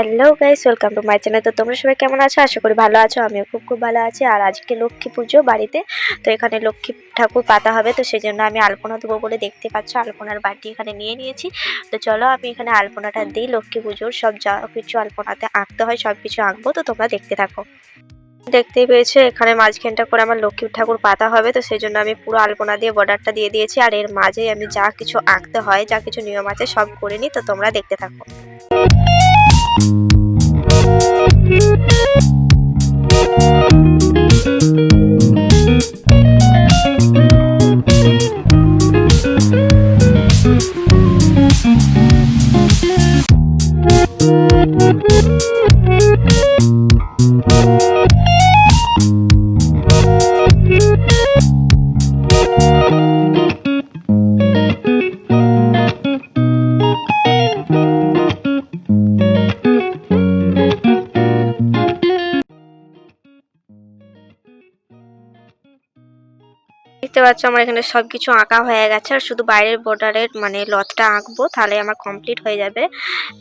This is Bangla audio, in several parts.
Hello guys welcome to my channel তো তোমরা সবাই কেমন আছো? আশা করি ভালো আছো, আমিও খুব খুব ভালো আছি। আর আজকে লক্ষ্মী পুজো বাড়িতে। তো এখানে লক্ষ্মী ঠাকুর পাতা হবে, তো সেই জন্য আমি আলপনা দেবো বলে দেখতে পাচ্ছ, আলপনার বাটি এখানে নিয়ে নিয়েছি। তো চলো আমি এখানে আলপনাটা দিই, লক্ষ্মী পুজোর। সব যা কিছু আলপনাতে আঁকতে হয়, সব কিছু আঁকবো, তো তোমরা দেখতে থাকো। দেখতেই পেয়েছ, এখানে মাঝখানটা করে আমার লক্ষ্মী ঠাকুর পাতা হবে, তো সেই জন্য আমি পুরো আলপনা দিয়ে বর্ডারটা দিয়ে দিয়েছি। আর এর মাঝে আমি যা কিছু আঁকতে হয়, যা কিছু নিয়ম আছে, সব করে নিই, তো তোমরা দেখতে থাকো। Thank দেখতে পাচ্ছ আমার এখানে সব কিছু আঁকা হয়ে গেছে, আর শুধু বাইরের বর্ডারের মানে লতটা আঁকবো, তাহলে আমার কমপ্লিট হয়ে যাবে।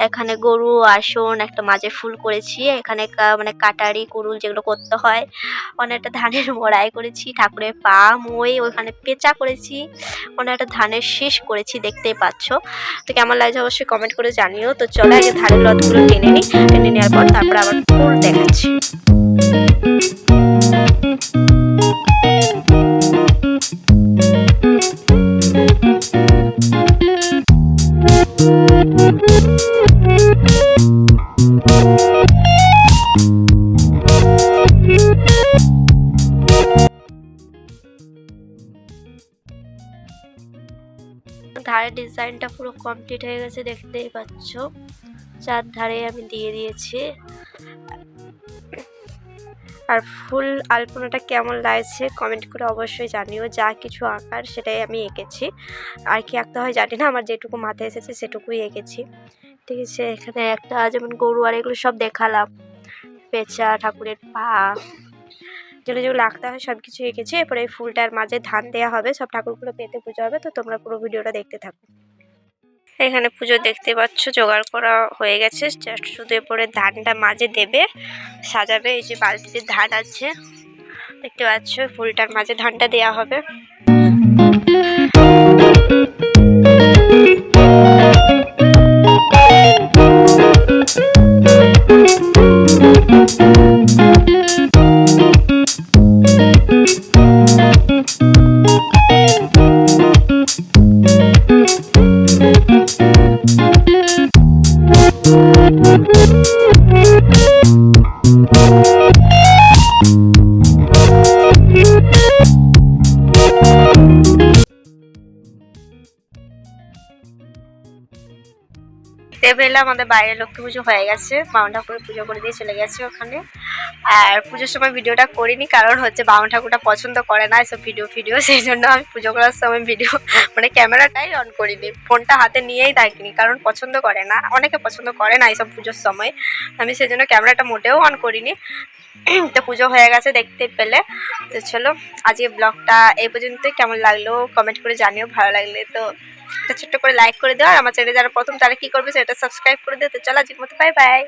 এখানে গরু, আসন, একটা মাঝে ফুল করেছি, এখানে মানে কাটারি, কুরুল যেগুলো করতে হয়, অনেকটা ধানের মড়াই করেছি, ঠাকুরের পা, মই ওখানে পেঁচা করেছি, অনেকটা ধানের শীষ করেছি, দেখতেই পাচ্ছ। তো কেমন লাগছে অবশ্যই কমেন্ট করে জানিও। তো চলো আগে ধানের লতগুলো টেনে নিই, টেনে নেওয়ার পর তারপর আবার ফুল দেখাচ্ছি। ধারের ডিজাইনটা পুরো কমপ্লিট হয়ে গেছে, দেখতেই পাচ্ছ। চার ধারে আমি দিয়ে দিয়েছি। আর ফুল আলপনাটা কেমন লাগছে কমেন্ট করে অবশ্যই জানিও। যা কিছু আঁকার সেটাই আমি এঁকেছি। আর কি আঁকতে হয় জানি না, আমার যেটুকু মাথায় এসেছে সেটুকুই এঁকেছি। ঠিক আছে, এখানে একটা যেমন গরু আর এগুলো সব দেখালাম। পেঁচা, ঠাকুরের পা যেগুলো যেগুলো আঁকতে হয় সব কিছু এঁকেছি। এরপরে এই ফুলটার মাঝে ধান দেওয়া হবে, সব ঠাকুরগুলো পেতে পুজো হবে, তো তোমরা পুরো ভিডিওটা দেখতে থাকো। এখানে পুজো দেখতে পাচ্ছ, জোগাড় করা হয়ে গেছে জাস্ট শুধু এরপরে ধানটা মাঝে দেবে, সাজাবে, এই যে বালতিতে ধান আছে, দেখতে পাচ্ছ, ফুলটার মাঝে ধানটা দেওয়া হবে। দেখতে পেলাম আমাদের বাইরে লক্ষ্মী পুজো হয়ে গেছে। মামা ঠাকুরের পুজো করে দিয়ে চলে গেছে ওখানে। আর পুজোর সময় ভিডিওটা করিনি, কারণ হচ্ছে বাউন ঠাকুরটা পছন্দ করে না, এসব ভিডিও ফিডিও, সেই জন্য আমি পুজো করার সময় ভিডিও মানে ক্যামেরাটাই অন করিনি। ফোনটা হাতে নিয়েই থাকিনি, কারণ পছন্দ করে না, অনেকে পছন্দ করে না এইসব পুজোর সময়। আমি সেই জন্য ক্যামেরাটা মোটেও অন করিনি। তো পুজো হয়ে গেছে দেখতে পেলে। তো চলো আজকে ব্লগটা এই পর্যন্তই। কেমন লাগল কমেন্ট করে জানিও, ভালো লাগলে তো একটা ছোট্ট করে লাইক করে দেওয়া আর আমার চ্যানেলে যারা প্রথম, তারা কী করবে সেটা সাবস্ক্রাইব করে দিও। তো চলো, আজকের মতো বাই বাই